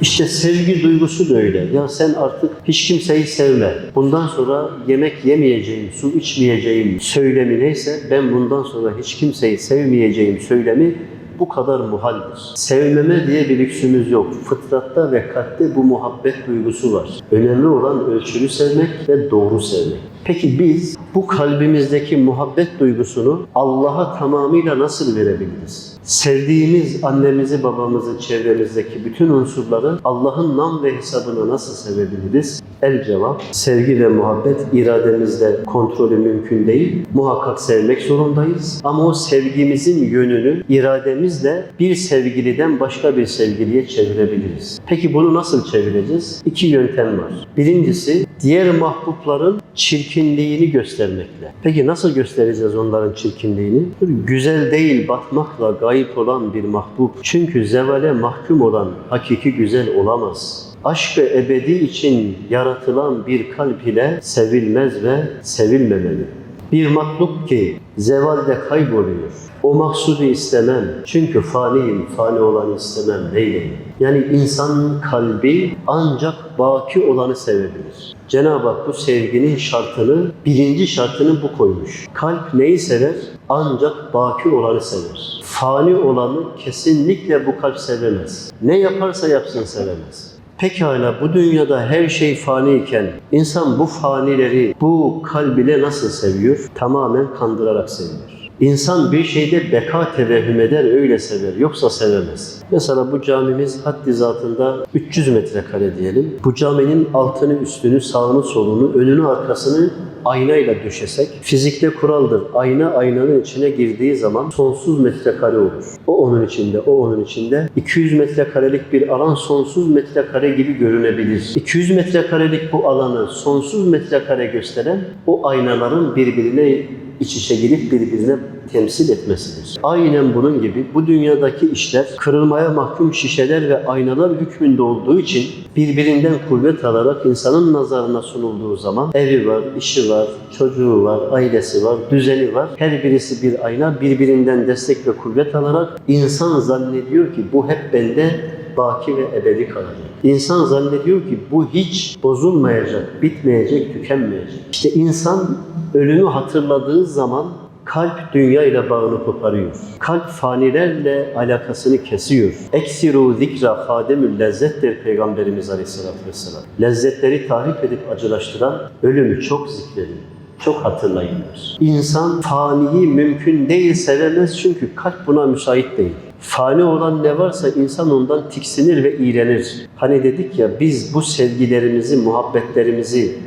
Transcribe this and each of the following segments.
İşte sevgi duygusu da öyle. Ya sen artık hiç kimseyi sevme. Bundan sonra yemek yemeyeceğim, su içmeyeceğim söylemi neyse ben bundan sonra hiç kimseyi sevmeyeceğim söylemi bu kadar muhaldir. Sevmeme diye bir lüksümüz yok. Fıtratta ve kalpte bu muhabbet duygusu var. Önemli olan ölçülü sevmek ve doğru sevmek. Peki biz bu kalbimizdeki muhabbet duygusunu Allah'a tamamıyla nasıl verebiliriz? Sevdiğimiz annemizi, babamızı, çevremizdeki bütün unsurları Allah'ın nam ve hesabına nasıl sevebiliriz? El cevap, sevgi ve muhabbet irademizde kontrolü mümkün değil. Muhakkak sevmek zorundayız. Ama o sevgimizin yönünü irademizle bir sevgiliden başka bir sevgiliye çevirebiliriz. Peki bunu nasıl çevireceğiz? İki yöntem var. Birincisi diğer mahbupların çirkinliğini göstermekle. Peki nasıl göstereceğiz onların çirkinliğini? Güzel değil batmakla gayip olan bir mahbub. Çünkü zevale mahkum olan hakiki güzel olamaz. Aşk-ı ebedi için yaratılan bir kalp ile sevilmez ve sevilmemeli. Bir matluk ki zevalde kayboluyor. O maksudu istemem. Çünkü faniyim, fani olanı istemem. Neyleyim? Yani insanın kalbi ancak baki olanı sevebilir. Cenab-ı Hak bu sevginin şartını, birinci şartını bu koymuş. Kalp neyi sever? Ancak baki olanı sever. Fani olanı kesinlikle bu kalp sevemez. Ne yaparsa yapsın sevemez. Pekala bu dünyada her şey fani iken insan bu fanileri bu kalbine nasıl seviyor? Tamamen kandırarak seviyor. İnsan bir şeyde beka tevehhüm eder, öyle sever. Yoksa sevemez. Mesela bu camimiz haddi zatında 300 metrekare diyelim. Bu caminin altını, üstünü, sağını, solunu, önünü, arkasını aynayla döşesek, fizikte kuraldır. Ayna aynanın içine girdiği zaman sonsuz metrekare olur. O onun içinde, o onun içinde. 200 metrekarelik bir alan sonsuz metrekare gibi görünebilir. 200 metrekarelik bu alanı sonsuz metrekare gösteren o aynaların birbirine iç içe girip birbirine temsil etmesidir. Aynen bunun gibi bu dünyadaki işler kırılmaya mahkum şişeler ve aynalar hükmünde olduğu için birbirinden kuvvet alarak insanın nazarına sunulduğu zaman evi var, işi var, çocuğu var, ailesi var, düzeni var. Her birisi bir ayna birbirinden destek ve kuvvet alarak insan zannediyor ki bu hep bende baki ve ebedi kalacak. İnsan zannediyor ki bu hiç bozulmayacak, bitmeyecek, tükenmeyecek. İşte insan ölümü hatırladığı zaman kalp dünya ile bağını koparıyor. Kalp fanilerle alakasını kesiyor. Eksiru zikra hademül lezzettir Peygamberimiz Aleyhisselatü Vesselam. Lezzetleri tahrip edip acılaştıran ölümü çok zikredin çok hatırlayınlar. İnsan faniyi mümkün değil sevemez çünkü kalp buna müsait değil. Fani olan ne varsa insan ondan tiksinir ve iğrenir. Hani dedik ya biz bu sevgilerimizi, muhabbetlerimizi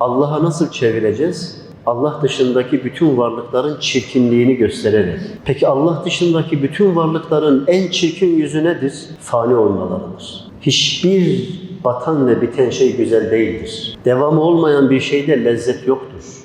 Allah'a nasıl çevireceğiz? Allah dışındaki bütün varlıkların çirkinliğini göstererek. Peki Allah dışındaki bütün varlıkların en çirkin yüzü nedir? Fani olmalarıdır. Hiçbir batan ve biten şey güzel değildir. Devamı olmayan bir şeyde lezzet yoktur.